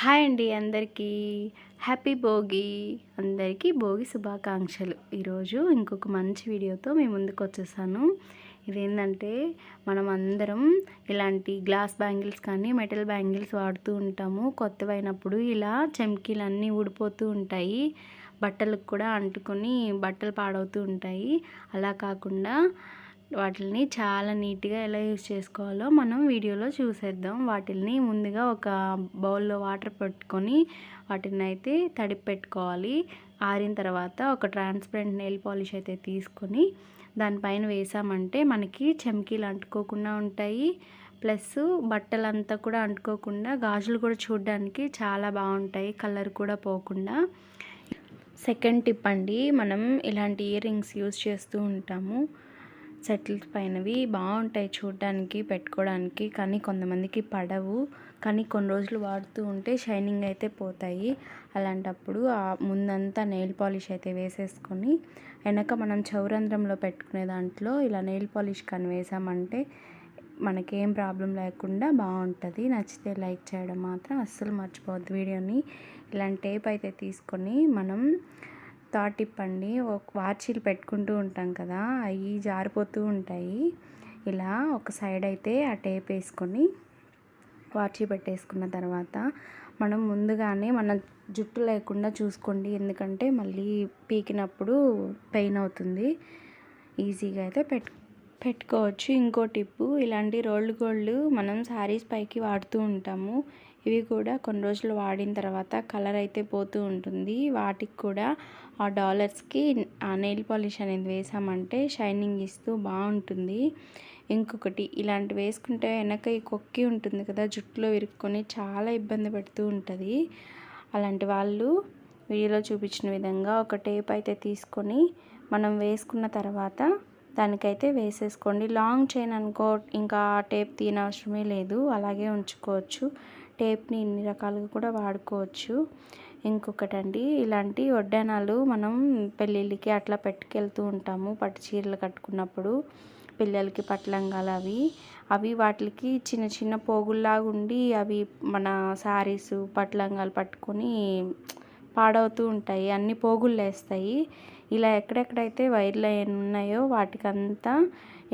Hi అండి అందరికీ. Happy Bhogi. అందరికీ భోగి శుభాకాంక్షలు. ఈరోజు ఇంకొక మంచి వీడియోతో మీ ముందుకు వచ్చేసాను. ఇదేంటంటే మనం అందరం ఇలాంటి గ్లాస్ బ్యాంగిల్స్ కానీ మెటల్ బ్యాంగిల్స్ వాడుతూ ఉంటాము. కొత్తవైనప్పుడు ఇలా చెమ్కీలన్నీ ఊడిపోతూ ఉంటాయి. బట్టలకు కూడా అంటుకొని బట్టలు పాడవుతూ ఉంటాయి. అలా కాకుండా వాటిని చాలా నీట్గా ఎలా యూజ్ చేసుకోవాలో మనం వీడియోలో చూసేద్దాం. వాటిని ముందుగా ఒక బౌల్లో వాటర్ పెట్టుకొని వాటిని అయితే తడిపి పెట్టుకోవాలి. ఆరిన తర్వాత ఒక ట్రాన్స్పరెంట్ నెయిల్ పాలిష్ అయితే తీసుకొని దానిపైన వేసామంటే మనకి చెమ్కీలు అంటుకోకుండా ఉంటాయి. ప్లస్ బట్టలంతా కూడా అంటుకోకుండా గాజులు కూడా చూడడానికి చాలా బాగుంటాయి కలర్ కూడా పోకుండా. సెకండ్ టిప్ అండి మనం ఇలాంటి ఇయర్ రింగ్స్ యూస్ చేస్తూ ఉంటాము. సెటిల్స్ పైనవి బాగుంటాయి చూడడానికి పెట్టుకోవడానికి కానీ కొంతమందికి పడవు. కానీ కొన్ని రోజులు వాడుతూ ఉంటే షైనింగ్ అయితే పోతాయి. అలాంటప్పుడు ఆ ముందంతా నెయిల్ పాలిష్ అయితే వేసేసుకొని వెనక మనం చౌరంధ్రంలో పెట్టుకునే దాంట్లో ఇలా నెయిల్ పాలిష్ కానీ వేసామంటే మనకేం ప్రాబ్లం లేకుండా బాగుంటుంది. నచ్చితే లైక్ చేయడం మాత్రం అస్సలు మర్చిపోవద్దు వీడియోని. ఇలాంటి టేప్ అయితే తీసుకొని మనం థాట్ టిప్ అండి ఒక వాచీలు పెట్టుకుంటూ ఉంటాం కదా అవి జారిపోతూ ఉంటాయి. ఇలా ఒక సైడ్ అయితే ఆ టేప్ వేసుకొని వాచి పెట్టేసుకున్న తర్వాత మనం ముందుగానే మన జుట్టు లేకుండా చూసుకోండి. ఎందుకంటే మళ్ళీ పీకినప్పుడు పెయిన్ అవుతుంది. ఈజీగా అయితే పెట్టు పెట్టుకోవచ్చు. ఇంకో టిప్పు ఇలాంటి రోల్డ్ గోల్డ్ మనం శారీస్ పైకి వాడుతూ ఉంటాము. ఇవి కూడా కొన్ని రోజులు వాడిన తర్వాత కలర్ అయితే పోతూ ఉంటుంది. వాటికి కూడా ఆ డాలర్స్కి ఆ నెయిల్ పాలిష్ అనేది వేసామంటే షైనింగ్ ఇస్తూ బాగుంటుంది. ఇంకొకటి ఇలాంటి వేసుకుంటే వెనక ఈ కొక్కి ఉంటుంది కదా జుట్టులో ఇరుక్కొని చాలా ఇబ్బంది పెడుతూ ఉంటుంది. అలాంటి వాళ్ళు వీడియోలో చూపించిన విధంగా ఒక టేప్ అయితే తీసుకొని మనం వేసుకున్న తర్వాత దానికైతే వేసేసుకోండి. లాంగ్ చైన్ అనుకో ఇంకా టేప్ తీయనవసరమే లేదు. అలాగే ఉంచుకోవచ్చు. టేప్ని ఇన్ని రకాలుగా కూడా వాడుకోవచ్చు. ఇంకొకటండి ఇలాంటి వడ్డానాలు మనం పెళ్ళిళ్ళకి అట్లా పెట్టుకెళ్తూ ఉంటాము. పట్టు చీరలు కట్టుకున్నప్పుడు పిల్లలకి పట్లంగాలు అవి. అవి వాటికి చిన్న చిన్న పోగుల్లాగా ఉండి అవి మన శారీస్ పట్లంగాలు పట్టుకొని పాడవుతూ ఉంటాయి. అన్ని పోగులు వేస్తాయి ఇలా ఎక్కడెక్కడైతే వైర్లు ఉన్నాయో వాటికంతా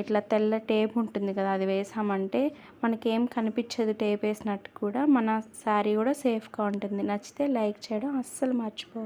ఇట్లా తెల్ల టేప్ ఉంటుంది కదా అది వేసామంటే మనకేం కనిపించదు టేప్ వేసినట్టు కూడా మన శారీ కూడా సేఫ్గా ఉంటుంది. నచ్చితే లైక్ చేయడం అస్సలు మర్చిపో